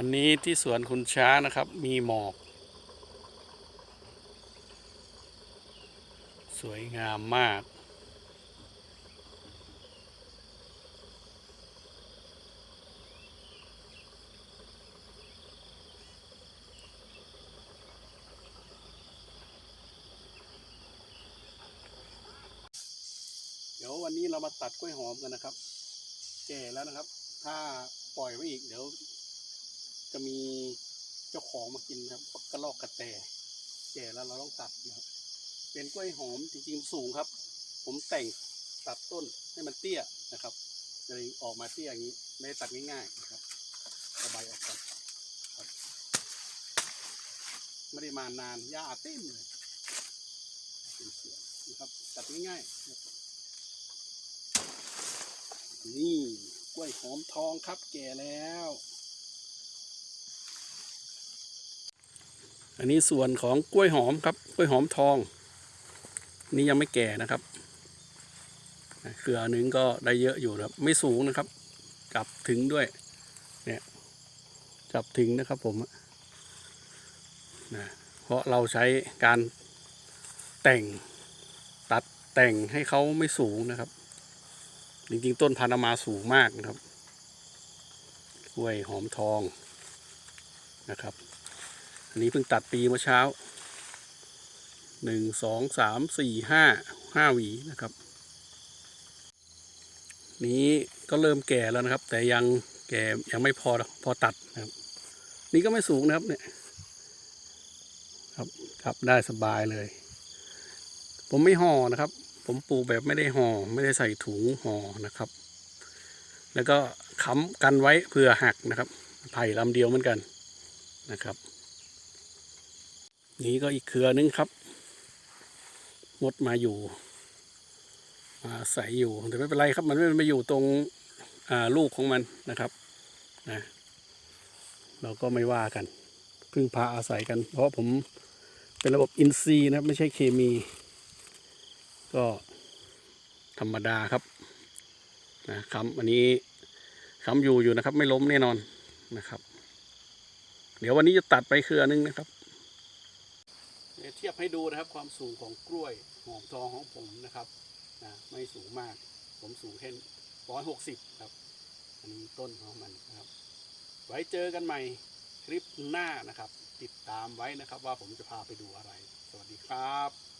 วันนี้ที่สวนคุณช้านะครับ มีหมอก สวยงามมาก เดี๋ยววันนี้เรามาตัดกล้วยหอมกันนะครับ แก่แล้วนะครับ ถ้าปล่อยไว้อีกเดี๋ยว จะมีเจ้าของมากินครับกระลอกกระแตแก่แล้วเราต้องตัดนะครับ เป็นกล้วยหอมจริงๆสูงครับ ผมแต่งตัดต้นให้มันเตี้ยนะครับเลยออกมาเตี้ยอย่างนี้ไม่ได้ตัดง่ายๆนะครับระบายออกก่อนครับไม่ได้มานานหญ้าเต็มเลยเป็นเสียงนะครับตัดง่ายๆนี่กล้วยหอมทองครับแก่แล้ว อันนี้ส่วนของกล้วยหอมครับ กล้วยหอมทอง นี่ยังไม่แก่นะครับเครือหนึ่งก็ได้เยอะอยู่นะครับ ไม่สูงนะครับ จับถึงด้วย เนี่ย จับถึงนะครับผมนะเพราะเราใช้การแต่งตัดแต่งให้เขาไม่สูงนะครับ จริงๆ ต้นพันธุ์เอามาสูงมากนะครับกล้วยหอมทองนะครับ อันนี้เพิ่งตัดปีเมื่อเช้าหนึ่งสองสามสี่ห้าห้าหวีนะครับ นี้ก็เริ่มแก่แล้วนะครับ แต่ยังแก่ยังไม่พอพอตัดนะครับ นี่ก็ไม่สูงนะครับเนี่ยครับครับได้สบายเลย ผมไม่ห่อนะครับ ผมปลูกแบบไม่ได้ห่อไม่ได้ใส่ถุงห่อนะครับ แล้วก็ค้ำกันไว้เพื่อหักนะครับไผ่ลำเดียวเหมือนกันนะครับ นี่ก็อีกเครือนึงครับ มดมาอยู่ มาอาศัยอยู่แต่ไม่เป็นไรครับ มันไม่มาอยู่ตรงลูกของมันนะครับนะเราก็ไม่ว่ากัน พึ่งพาอาศัยกัน เพราะผมเป็นระบบอินทรีย์นะครับไม่ใช่เคมี ก็ธรรมดาครับนะครับอันนี้ค้ำอยู่อยู่นะครับ ไม่ล้มแน่นอนนะครับ เดี๋ยววันนี้จะตัดไปเครือนึงนะครับ เทียบให้ดูนะครับความสูงของกล้วยหอมทองของผมนะครับนะไม่สูงมาก ผมสูงแค่ร้อยหกสิบครับ อันนี้ต้นของมันนะครับ ไว้เจอกันใหม่คลิปหน้านะครับ ติดตามไว้นะครับว่าผมจะพาไปดูอะไร สวัสดีครับ